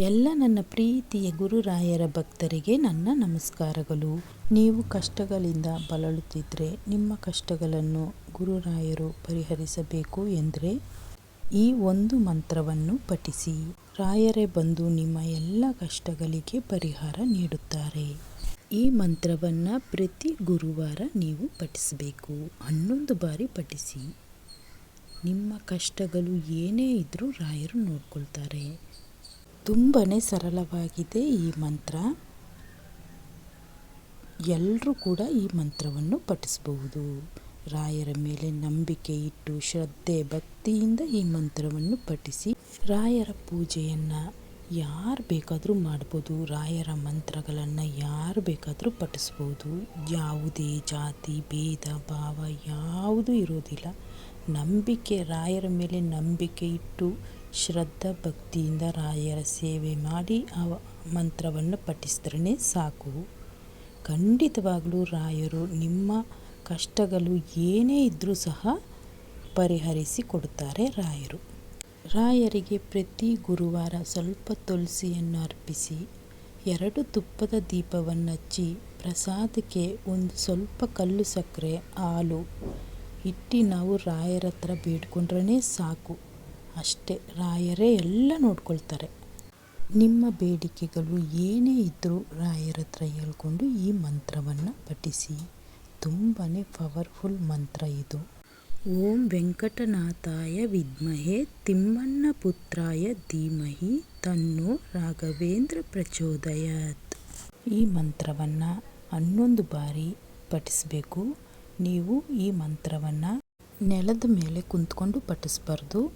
ಎಲ್ಲ ನನ್ನ ಪ್ರೀತಿಯ ಗುರುರಾಯರ ಭಕ್ತರಿಗೆ ನನ್ನ ನಮಸ್ಕಾರಗಳು. ನೀವು ಕಷ್ಟಗಳಿಂದ ಬಳಲುತ್ತಿದ್ದರೆ ನಿಮ್ಮ ಕಷ್ಟಗಳನ್ನು ಗುರುರಾಯರು ಪರಿಹರಿಸಬೇಕು ಎಂದರೆ ಈ ಒಂದು ಮಂತ್ರವನ್ನು ಪಠಿಸಿ. ರಾಯರೇ ಬಂದು ನಿಮ್ಮ ಎಲ್ಲ ಕಷ್ಟಗಳಿಗೆ ಪರಿಹಾರ ನೀಡುತ್ತಾರೆ. ಈ ಮಂತ್ರವನ್ನು ಪ್ರತಿ ಗುರುವಾರ ನೀವು ಪಠಿಸಬೇಕು. ಹನ್ನೊಂದು ಬಾರಿ ಪಠಿಸಿ. ನಿಮ್ಮ ಕಷ್ಟಗಳು ಏನೇ ಇದ್ದರೂ ರಾಯರು ನೋಡ್ಕೊಳ್ತಾರೆ. ತುಂಬಾ ಸರಳವಾಗಿದೆ ಈ ಮಂತ್ರ. ಎಲ್ಲರೂ ಕೂಡ ಈ ಮಂತ್ರವನ್ನು ಪಠಿಸಬಹುದು. ರಾಯರ ಮೇಲೆ ನಂಬಿಕೆ ಇಟ್ಟು ಶ್ರದ್ಧೆ, ಭಕ್ತಿಯಿಂದ ಈ ಮಂತ್ರವನ್ನು ಪಠಿಸಿ ರಾಯರ ಪೂಜೆಯನ್ನು ಯಾರು ಬೇಕಾದರೂ ಮಾಡ್ಬೋದು, ರಾಯರ ಮಂತ್ರಗಳನ್ನು ಯಾರು ಬೇಕಾದರೂ ಪಠಿಸ್ಬೋದು. ಯಾವುದೇ ಜಾತಿ, ಭೇದ, ಭಾವ ಯಾವುದೂ ಇರೋದಿಲ್ಲ. ನಂಬಿಕೆ, ರಾಯರ ಮೇಲೆ ನಂಬಿಕೆ ಇಟ್ಟು ಶ್ರದ್ಧಾ ಭಕ್ತಿಯಿಂದ ರಾಯರ ಸೇವೆ ಮಾಡಿ ಆ ಮಂತ್ರವನ್ನು ಪಠಿಸಿದ್ರೇ ಸಾಕು. ಖಂಡಿತವಾಗಲೂ ರಾಯರು ನಿಮ್ಮ ಕಷ್ಟಗಳು ಏನೇ ಇದ್ದರೂ ಸಹ ಪರಿಹರಿಸಿ ಕೊಡುತ್ತಾರೆ ರಾಯರು. ರಾಯರಿಗೆ ಪ್ರತಿ ಗುರುವಾರ ಸ್ವಲ್ಪ ತುಳಸಿಯನ್ನು ಅರ್ಪಿಸಿ, ಎರಡು ತುಪ್ಪದ ದೀಪವನ್ನು ಹಚ್ಚಿ ಪ್ರಸಾದಕ್ಕೆ ಒಂದು ಸ್ವಲ್ಪ ಕಲ್ಲು ಸಕ್ಕರೆ, ಹಾಲು ಇಟ್ಟು ನಾವು ರಾಯರ ಹತ್ರ ಬೇಡ್ಕೊಂಡ್ರೇ ಸಾಕು. ಅಷ್ಟೇ. ರಾಯರೇ ಎಲ್ಲ ನೋಡ್ಕೊಳ್ತಾರೆ. ನಿಮ್ಮ ಬೇಡಿಕೆಗಳು ಏನೇ ಇದ್ದರೂ ರಾಯರ ಹತ್ರ ಹೇಳ್ಕೊಂಡು ಈ ಮಂತ್ರವನ್ನು ಪಠಿಸಿ. ತುಂಬಾ ಪವರ್ಫುಲ್ ಮಂತ್ರ ಇದು. ಓಂ ವೆಂಕಟನಾಥಾಯ ವಿದ್ಮಹೆ, ತಿಮ್ಮಣ್ಣ ಪುತ್ರಾಯ ಧೀಮಹಿ, ತನ್ನೋ ರಾಘವೇಂದ್ರ ಪ್ರಚೋದಯತ್. ಈ ಮಂತ್ರವನ್ನು ಹನ್ನೊಂದು ಬಾರಿ ಪಠಿಸಬೇಕು. ನೀವು ಈ ಮಂತ್ರವನ್ನು ನೆಲದ ಮೇಲೆ ಕುಂತ್ಕೊಂಡು ಪಠಿಸ್ಬಾರ್ದು.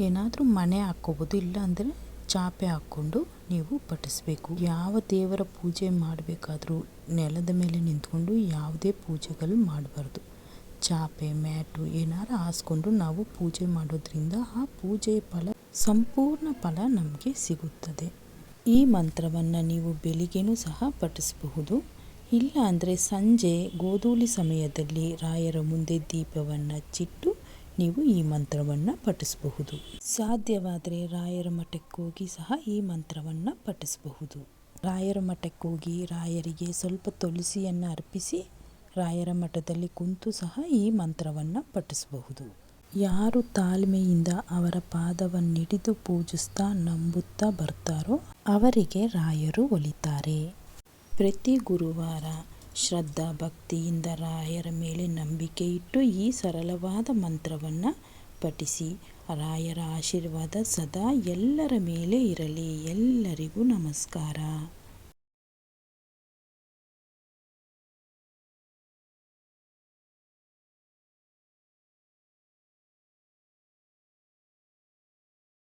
ಏನಾದರೂ ಮನೆ ಹಾಕ್ಕೋಬೋದು ಇಲ್ಲಾಂದರೆ ಚಾಪೆ ಹಾಕ್ಕೊಂಡು ನೀವು ಪಠಿಸಬೇಕು. ಯಾವ ದೇವರ ಪೂಜೆ ಮಾಡಬೇಕಾದ್ರೂ ನೆಲದ ಮೇಲೆ ನಿಂತ್ಕೊಂಡು ಯಾವುದೇ ಪೂಜೆಗಳು ಮಾಡಬಾರ್ದು. ಚಾಪೆ, ಮ್ಯಾಟು ಏನಾರು ಹಾಸ್ಕೊಂಡು ನಾವು ಪೂಜೆ ಮಾಡೋದ್ರಿಂದ ಆ ಪೂಜೆಯ ಫಲ, ಸಂಪೂರ್ಣ ಫಲ ನಮಗೆ ಸಿಗುತ್ತದೆ. ಈ ಮಂತ್ರವನ್ನು ನೀವು ಬೆಳಿಗ್ಗೆನೂ ಸಹ ಪಠಿಸಬಹುದು. ಇಲ್ಲ ಅಂದರೆ ಸಂಜೆ ಗೋಧೂಲಿ ಸಮಯದಲ್ಲಿ ರಾಯರ ಮುಂದೆ ದೀಪವನ್ನು ಹಚ್ಚಿಟ್ಟು ನೀವು ಈ ಮಂತ್ರವನ್ನು ಪಠಿಸಬಹುದು. ಸಾಧ್ಯವಾದರೆ ರಾಯರ ಮಠಕ್ಕೋಗಿ ಸಹ ಈ ಮಂತ್ರವನ್ನು ಪಠಿಸಬಹುದು. ರಾಯರ ಮಠಕ್ಕೋಗಿ ರಾಯರಿಗೆ ಸ್ವಲ್ಪ ತುಳಸಿಯನ್ನು ಅರ್ಪಿಸಿ ರಾಯರ ಮಠದಲ್ಲಿ ಕುಂತು ಸಹ ಈ ಮಂತ್ರವನ್ನು ಪಠಿಸಬಹುದು. ಯಾರು ತಾಳ್ಮೆಯಿಂದ ಅವರ ಪಾದವನ್ನಿಡಿದು ಪೂಜಿಸ್ತಾ ನಂಬುತ್ತಾ ಬರ್ತಾರೋ ಅವರಿಗೆ ರಾಯರು ಒಲಿತಾರೆ. ಪ್ರತಿ ಗುರುವಾರ ಶ್ರದ್ಧಾ ಭಕ್ತಿಯಿಂದ ರಾಯರ ಮೇಲೆ ನಂಬಿಕೆ ಇಟ್ಟು ಈ ಸರಳವಾದ ಮಂತ್ರವನ್ನು ಪಠಿಸಿ. ರಾಯರ ಆಶೀರ್ವಾದ ಸದಾ ಎಲ್ಲರ ಮೇಲೆ ಇರಲಿ. ಎಲ್ಲರಿಗೂ ನಮಸ್ಕಾರ.